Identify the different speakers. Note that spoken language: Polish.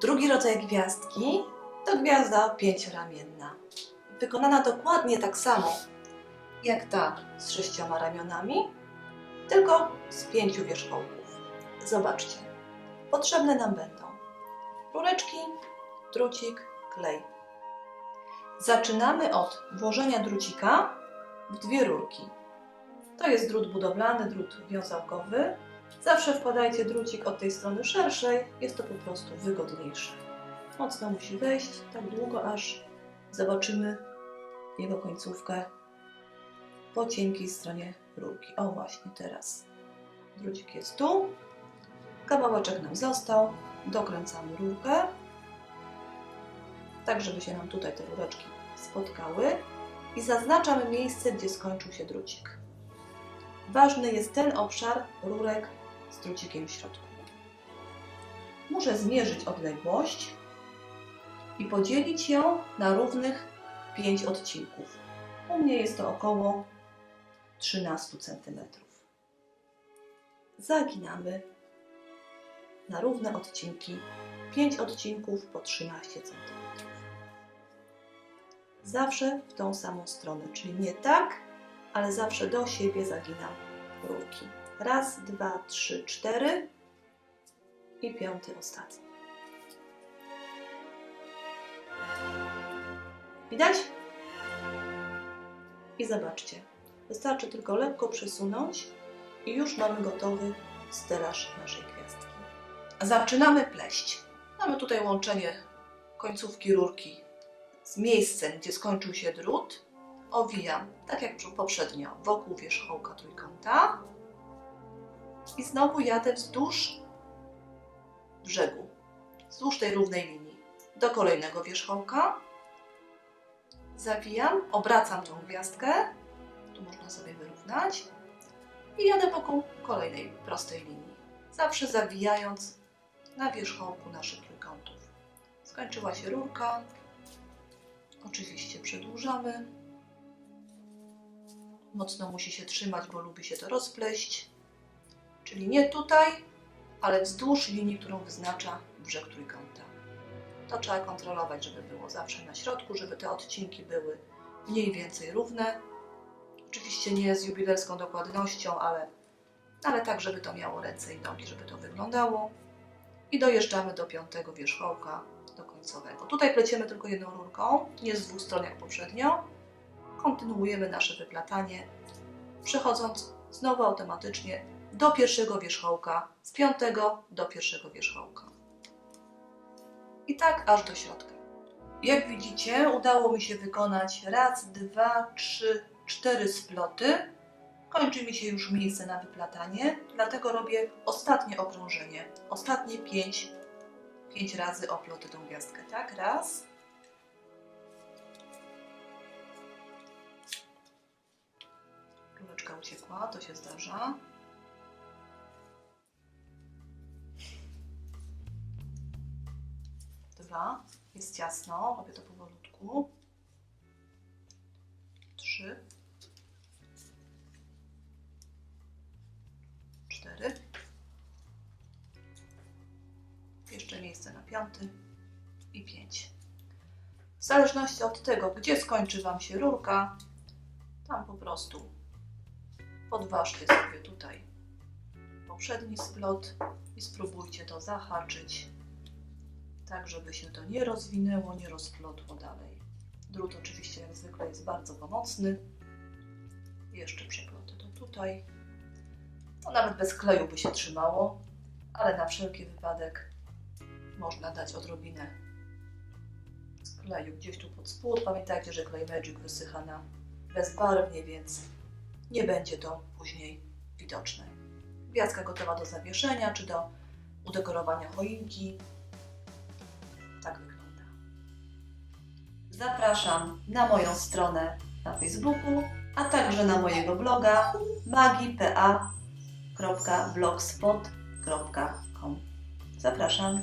Speaker 1: Drugi rodzaj gwiazdki to gwiazda pięcioramienna. Wykonana dokładnie tak samo jak ta z sześcioma ramionami, tylko z pięciu wierzchołków. Zobaczcie. Potrzebne nam będą rureczki, drucik, klej. Zaczynamy od włożenia drucika w dwie rurki. To jest drut budowlany, drut wiązałkowy. Zawsze wkładajcie drucik od tej strony szerszej, jest to po prostu wygodniejsze. Mocno musi wejść, tak długo aż zobaczymy jego końcówkę po cienkiej stronie rurki. O właśnie teraz. Drucik jest tu. Kawałeczek nam został. Dokręcamy rurkę, tak żeby się nam tutaj te rureczki spotkały i zaznaczamy miejsce, gdzie skończył się drucik. Ważny jest ten obszar rurek z drucikiem w środku. Muszę zmierzyć odległość i podzielić ją na równych 5 odcinków. U mnie jest to około 13 cm. Zaginamy na równe odcinki 5 odcinków po 13 cm. Zawsze w tą samą stronę, czyli nie tak, ale zawsze do siebie zaginam rurki. Raz, dwa, trzy, cztery i piąty ostatni. Widać? I zobaczcie, wystarczy tylko lekko przesunąć i już mamy gotowy stelaż naszej gwiazdki. Zaczynamy pleść. Mamy tutaj łączenie końcówki rurki z miejscem, gdzie skończył się drut. Owijam, tak jak poprzednio, wokół wierzchołka trójkąta i znowu jadę wzdłuż brzegu, wzdłuż tej równej linii do kolejnego wierzchołka. Zawijam, obracam tą gwiazdkę, tu można sobie wyrównać i jadę wokół kolejnej prostej linii, zawsze zawijając na wierzchołku naszych trójkątów. Skończyła się rurka, oczywiście przedłużamy. Mocno musi się trzymać, bo lubi się to rozpleść. Czyli nie tutaj, ale wzdłuż linii, którą wyznacza brzeg trójkąta. To trzeba kontrolować, żeby było zawsze na środku, żeby te odcinki były mniej więcej równe. Oczywiście nie z jubilerską dokładnością, ale, ale tak, żeby to miało ręce i nogi, żeby to wyglądało. I dojeżdżamy do piątego wierzchołka, do końcowego. Tutaj pleciemy tylko jedną rurką, nie z dwóch stron jak poprzednio. Kontynuujemy nasze wyplatanie, przechodząc znowu automatycznie do pierwszego wierzchołka, z piątego do pierwszego wierzchołka. I tak aż do środka. Jak widzicie, udało mi się wykonać raz, dwa, trzy, cztery sploty. Kończy mi się już miejsce na wyplatanie, dlatego robię ostatnie okrążenie. Ostatnie pięć, pięć razy oplotę tą gwiazdkę. Tak, raz. Rureczka uciekła, to się zdarza. Dwa. Jest ciasno, robię to powolutku. Trzy. Cztery. Jeszcze miejsce na piąty i pięć. W zależności od tego, gdzie skończy Wam się rurka, tam po prostu podważcie sobie tutaj poprzedni splot i spróbujcie to zahaczyć tak żeby się to nie rozwinęło, nie rozplotło dalej. Drut oczywiście jak zwykle jest bardzo pomocny. Jeszcze przeplotę to tutaj. To nawet bez kleju by się trzymało, ale na wszelki wypadek można dać odrobinę kleju gdzieś tu pod spód. Pamiętajcie, że klej Magic wysycha na bezbarwnie, więc nie będzie to później widoczne. Gwiazdka gotowa do zawieszenia czy do udekorowania choinki. Tak wygląda. Zapraszam na moją stronę na Facebooku, a także na mojego bloga magipa.blogspot.com. Zapraszam.